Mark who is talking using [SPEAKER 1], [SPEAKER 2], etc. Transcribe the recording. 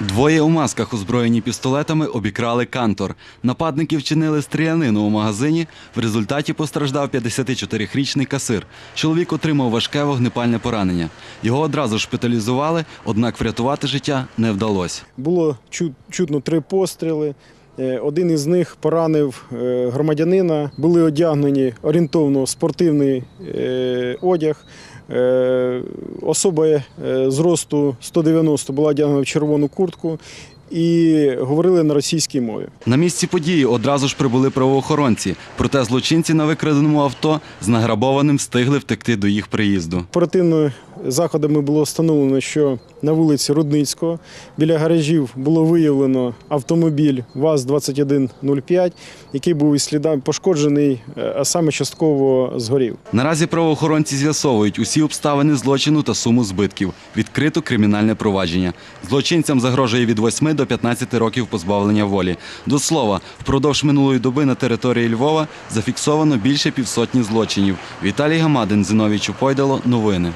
[SPEAKER 1] Двоє у масках, озброєні пістолетами, обікрали кантор. Нападники вчинили стрілянину у магазині. В результаті постраждав 54-річний касир. Чоловік отримав важке вогнепальне поранення. Його одразу шпиталізували, однак врятувати життя не вдалося.
[SPEAKER 2] Було чу- чутно три постріли. Е, Один із них поранив е, громадянина. Були одягнені орієнтовно спортивний е, одяг. Особа е, зросту 190 була одягнена в червону куртку і говорили на російській мові.
[SPEAKER 1] На місці події одразу ж прибули правоохоронці. Проте злочинці на викраденому авто з награбованим встигли втекти до їх приїзду.
[SPEAKER 2] Оперативними заходами було встановлено, що на вулиці Рудницького біля гаражів було виявлено автомобіль ВАЗ-2105, який був із слідами пошкоджений, е, а саме частково згорів.
[SPEAKER 1] Наразі правоохоронці з'ясовують усі обставини злочину та суму збитків. Відкрито кримінальне провадження. Злочинцям загрожує від 8 до 15 років позбавлення волі. До слова, впродовж минулої доби на території Львова зафіксовано більше півсотні злочинів. Віталій Гамадин, Зиновій Чупойдало. Новини.